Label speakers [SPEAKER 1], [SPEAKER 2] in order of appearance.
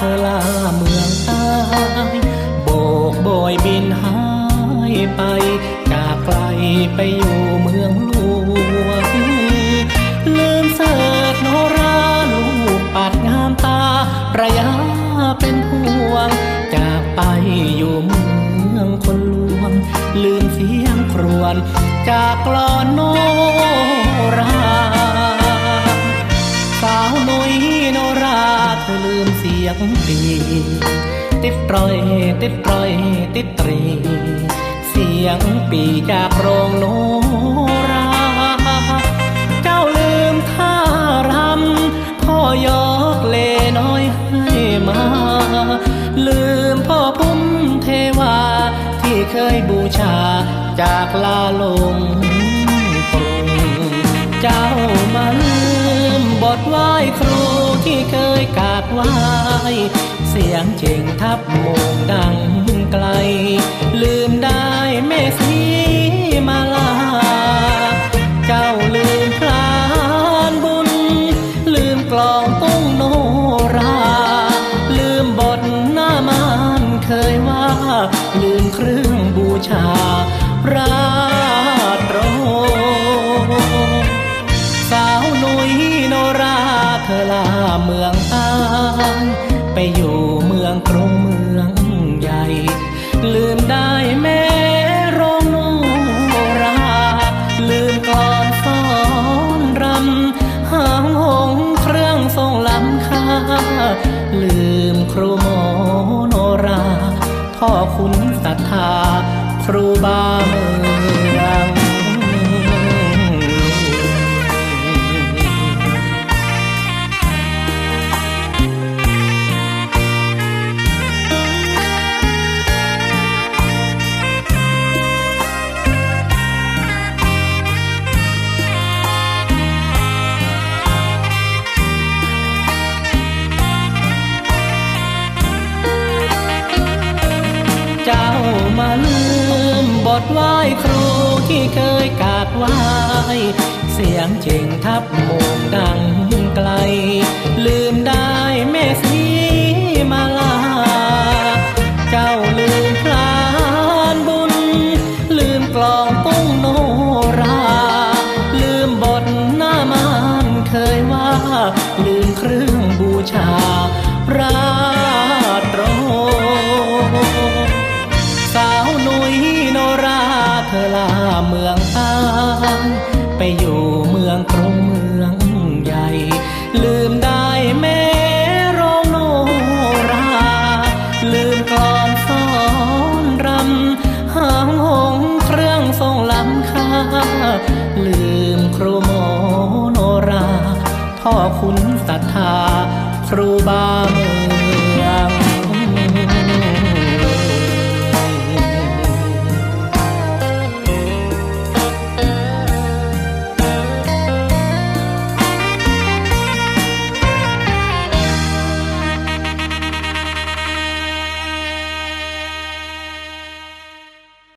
[SPEAKER 1] ธอลาเมืองใต้โบกโบยบินหายไป จากไกลไปอยู่เมืองหลวงลืมเสิร์ชโนราลูกปัดงามตา ระยะเป็นห่วง จากไปอยู่เมืองคนลวง ลืมเสียงครวญจากกลอนโนรา เธอลืมเสียงปีติดปล่อย ติดปล่อย ติดตรี เสียงปีจากโรงโนรา เจ้าลืมท่ารำพ่อยกเลน้อยให้มา ลืมพ่อพุ่มเทวา ที่เคยบูชาจากลาลงกรุงเจ้ามาลืมบทไหว้ครู ที่เคยกาบไว้เสียงเจงทับโมงดังไกล ลืมได้แม่สีมาลา เจ้าลืมพลานบุญ ลืมกลองตุ้งโนรา ลืมบทหน้ามานเคยว่า ลืมเครื่องบูชารา เมืองใต้ไปอยู่เมืองกรุงเมืองใหญ่ ลืมได้แม่รงรา ลืมกลอนฟ้อนรำหางหงเครื่องทรงล้ำค่า ลืมครูหมโนรา พ่อคุณศรัทธาครูบาเมือง ทไหว้ครูที่เคยกาบไหว้เสียงเจงทับโมงดังไกล ลืมได้แม่สีมาลา เจ้าลืมพลานบุญ ลืมกลองตุ้งโนรา ลืมบทหน้ามานเคยว่า ลืมเครื่องบูชารา เมืองใต้ไปอยู่เมืองกรุงเมืองใหญ่ ลืมได้แม่โรงโนรา ลืมกลอนฟ้อนรำหางหงเครื่องทรงล้ำค่า ลืมครูหมโนรา พ่อคุณศรัทธาครูบาเมือง